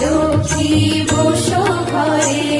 লক্ষ্মী বসো ঘরে?